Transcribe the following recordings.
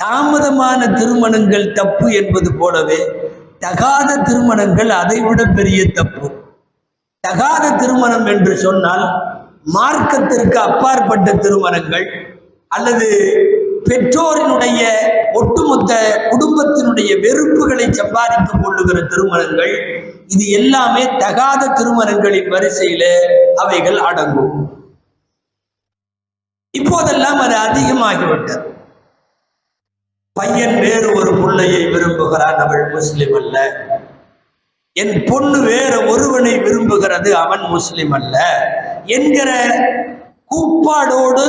தாமதமான திருமணங்கள் தப்பு என்பது போலவே தகாத திருமணங்கள் அதைவிட பெரிய தப்பு. தகாத திருமணம் என்று சொன்னால் மார்க்கத்திற்கு அப்பாற்பட்ட திருமணங்கள் அல்லது பெற்றோரினுடைய ஒட்டுமொத்த குடும்பத்தினுடைய வெறுப்புகளை சம்பாதித்துக் கொள்ளுகிற திருமணங்கள் இது எல்லாமே தகாத திருமணங்களின் வரிசையில அவைகள் அடங்கும். இப்போதெல்லாம் அது அதிகமாகிவிட்டது. பையன் வேறு ஒரு பிள்ளையை விரும்புகிறான் அவள் முஸ்லிம் அல்ல. என் பொண்ணு வேற ஒருவனை விரும்புகிறது அவன் முஸ்லிம் அல்ல. என்கிற கூப்பாடோடு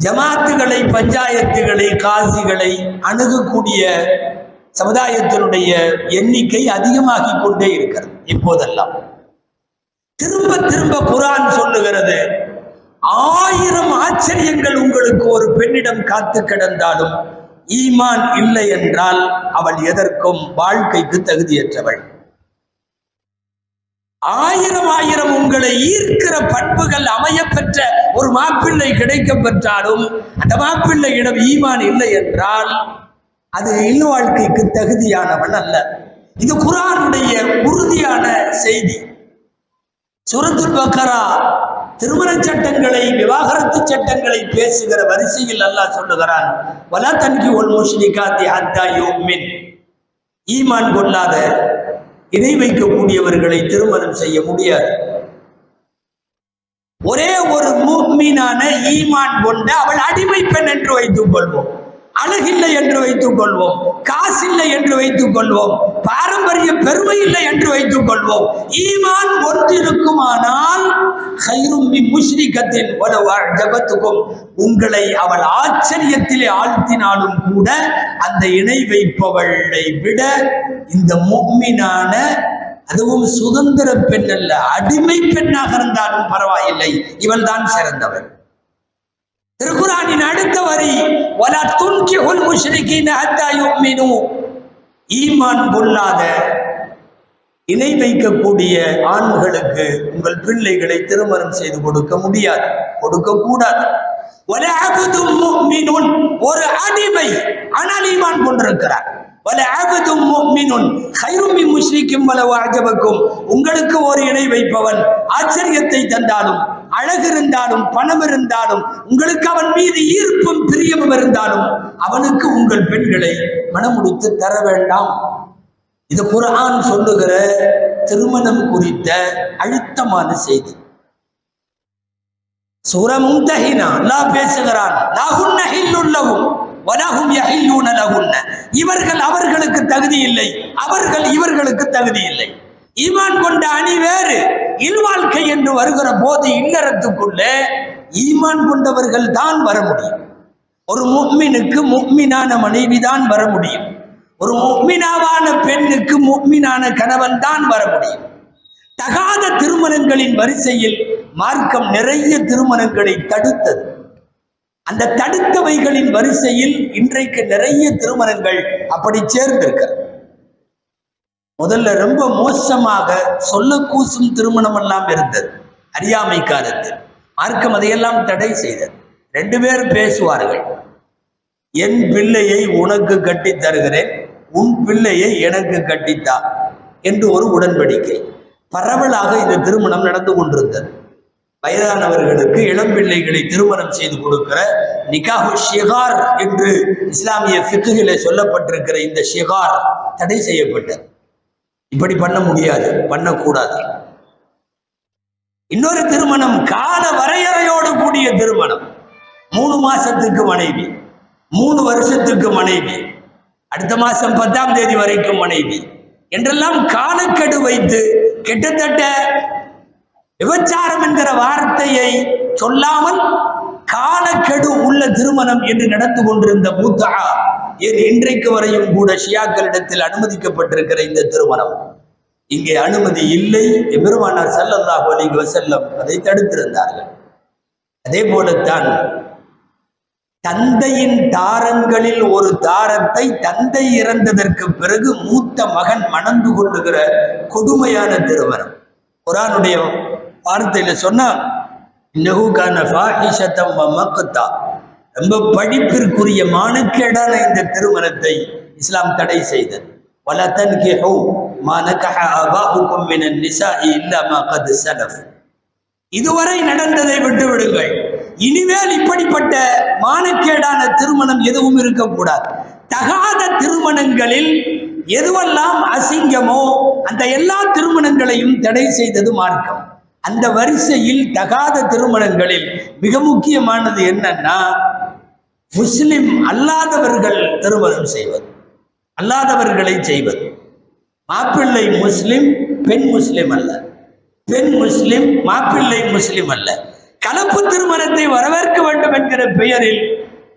ஜமாத்துகளை பஞ்சாயத்துகளை காசிகளை அணுகக்கூடிய சமுதாயத்தினுடைய எண்ணிக்கை அதிகமாகி கொண்டே இருக்கிறது இப்போதெல்லாம். திரும்ப திரும்ப குரான் சொல்லுகிறது ஆயிரம் ஆச்சரியங்கள் உங்களுக்கு ஒரு பெண்ணிடம் காத்து கிடந்தாலும் ஈமான் இல்லை என்றால் அவள் எதற்கும் வாழ்க்கைக்கு தகுதியற்றவள். ஆயிரம் ஆயிரம் உங்களை ஈர்க்கிற பண்புகள் அமையப்பெற்ற ஒரு மாப்பிள்ளை கிடைக்க பெற்றாலும் அந்த மாப்பிள்ளையிடம் ஈமான் இல்லை என்றால் அது இல் வாழ்க்கைக்கு தகுதியானவன் அல்ல. இது குரானுடைய உறுதியான செய்தி. சுரத்துல் பக்கரா திருமண சட்டங்களை விவாகரத்து சட்டங்களை பேசுகிற வரிசையில் அல்லாஹ் சொல்லுகிறான் வலா தன்கி ஒல் முஷ்ரிகாத்தி ஹத்தா யோமின். ஈமான் கொள்ளாத இணை வைக்கக்கூடியவர்களை திருமணம் செய்ய முடியாது. ஒரே ஒரு மூமினான ஈமான் கொண்ட அவள் அடிமை பெண் என்று வைத்துக் கொள்வோம். அழகில்லை என்று வைத்துக் கொள்வோம். காசில்லை என்று வைத்துக் கொள்வோம். பாரம்பரிய பெருமை இல்லை என்று வைத்துக் கொள்வோம். ஈமான் ஒன்றிருக்கும் ஹைரும் முஷ்ரிகத்தின் ஜபத்துக்கும் உங்களை அவள் ஆச்சரியத்திலே ஆழ்த்தினாலும் கூட அந்த இணை வைப்பவளை விட இந்த முக்மினான அதுவும் சுதந்திர பெண் அல்ல அடிமை பெண்ணாக இருந்தாலும் பரவாயில்லை இவள் தான் சிறந்தவள். திருக்குறானின் அடுத்த வரி வலா துன்கி முஷ்ரிகீன ஈமான் கொள்ளாத இணை வைக்கக்கூடிய ஆண்களுக்கு உங்கள் பிள்ளைகளை திருமணம் செய்து கொடுக்க முடியாது. கொடுக்க கூடாது. ஒரு அடிமை ஆனால் ஈமான் கொண்டிருக்கிறார் உங்களுக்கு ஒரு இணை வைப்பவன் ஆச்சரியத்தை தந்தாலும் அழகு இருந்தாலும் பணம் இருந்தாலும் உங்களுக்கு அவன் மீது ஈர்ப்பும் பிரியமும் இருந்தாலும் அவனுக்கு உங்கள் பெண்களை மனமுடித்து தர வேண்டாம். இது குரான் சொல்லுகிற திருமணம் குறித்த அழுத்தமான செய்தி. சுரமும் தகினா அல்லாஹ் பேசுகிறான் லஹுன்ன உள்ளவும் வலஹும் யஹில்லூன லஹுன்ன. இவர்கள் அவர்களுக்கு தகுதி இல்லை அவர்கள் இவர்களுக்கு தகுதி இல்லை. ஈமான் கொண்ட அணி வேறு இல்வாழ்க்கை என்று வருகிற போது இல்லறத்துக்குள்ளே ஈமான் கொண்டவர்கள் தான் வர முடியும். ஒரு முக்மினுக்கு முக்மினான மனைவி தான் வர முடியும். ஒரு முக்மினாவான பெண்ணுக்கு முக்மினான கணவன் தான் வர முடியும். தகாத திருமணங்களின் வரிசையில் மார்க்கம் நிறைய திருமணங்களை தடுத்தது. அந்த தடுத்தவைகளின் வரிசையில் இன்றைக்கு நிறைய திருமணங்கள் அப்படி சேர்ந்திருக்கிறது. முதல்ல ரொம்ப மோசமாக சொல்ல கூசும் திருமணம் எல்லாம் இருந்தது. அறியாமை காலத்தில். மார்க்கம் அதையெல்லாம் தடை செய்தது. ரெண்டு பேர் பேசுவார்கள். என் பிள்ளையை உனக்கு கட்டித் தருகிறேன். உன் பிள்ளையை எனக்கு கட்டித்தா என்று ஒரு உடன்படிக்கை. பரவலாக இந்த திருமணம் நடந்து கொண்டிருந்தது. வயதானவர்களுக்கு இளம் பிள்ளைகளை திருமணம் செய்து கொடுக்கிற நிகாஹு ஷிகார் என்று இஸ்லாமிய ஃபிக்குகில சொல்லப்பட்டிருக்கிற இந்த ஷிகார் தடை செய்யப்பட்டது. இப்படி பண்ண முடியாது பண்ணக்கூடாது. இன்னொரு திருமணம் கால வரையறையோடு கூடிய திருமணம். மூணு மாசத்துக்கு மனைவி மூணு வருஷத்துக்கு மனைவி அடுத்த மாசம் பத்தாம் தேதி வரைக்கும் மனைவி. என்றெல்லாம் காலக்கெடு வைத்து கிட்டத்தட்ட விபச்சாரம் என்கிற வார்த்தையை சொல்லாமல் காலக்கெடு உள்ள திருமணம் என்று நடந்து கொண்டிருந்த மூத்தா ஏன் இன்றைக்கு வரையும் கூட ஷியாக்களிடத்தில் அனுமதிக்கப்பட்டிருக்கிற இந்த திருமணம். இங்கே அனுமதி இல்லை. எபெருமானார் ஸல்லல்லாஹு அலைஹி வசல்லம் அதை தடுத்திருந்தார்கள். அதே போலத்தான் தந்தையின் தாரங்களில் ஒரு தாரத்தை தந்தை இறந்ததற்கு பிறகு மூத்த மகன் மணந்து கொள்ளுகிற கொடுமையான திருமணம். குரானுடைய வார்த்தையில சொன்னா நெகுகான ஃபாஹிஷத்தம் மக்கத்தா ரொம்ப படிப்பிற்குரிய மானக்கேடான இந்த திருமணத்தை இஸ்லாம் தடை செய்தது. வலத்தன் கேஹோ மானகஹ அபாஹுக்கும் மினன் நிசா இல்லாமா கது சலஃப். இதுவரை நடந்ததை விட்டு விடுங்கள் இனிமேல் இப்படிப்பட்ட மானக்கேடான திருமணம் எதுவும் இருக்கக்கூடாது. தகாத திருமணங்களில் எதுவெல்லாம் அசிங்கமோ அந்த எல்லா திருமணங்களையும் தடை செய்தது மார்க்கம். அந்த வரிசையில் தகாத திருமணங்களில் மிக முக்கியமானது என்னன்னா முஸ்லிம் அல்லாதவர்கள் திருமணம் செய்வது. அல்லாதவர்களை செய்வது. மாப்பிள்ளை முஸ்லிம் பெண் முஸ்லிம் அல்ல. பெண் முஸ்லிம் மாப்பிள்ளை முஸ்லிம் அல்ல. கலப்பு திருமணத்தை வரவேற்க வேண்டும் என்கிற பெயரில்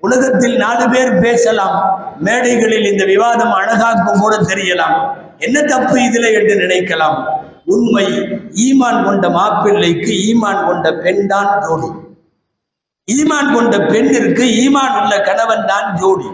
உலகத்தில் நாலு பேர் பேசலாம். மேடைகளில் இந்த விவாதம் அழகாக்கும் கூட தெரியலாம். என்ன தப்பு இதில் என்று நினைக்கலாம். உண்மை ஈமான் கொண்ட மாப்பிள்ளைக்கு ஈமான் கொண்ட பெண் தான் ஜோடி. ஈமான் கொண்ட பெண்ணிற்கு ஈமான் உள்ள கணவன் தான் ஜோடி.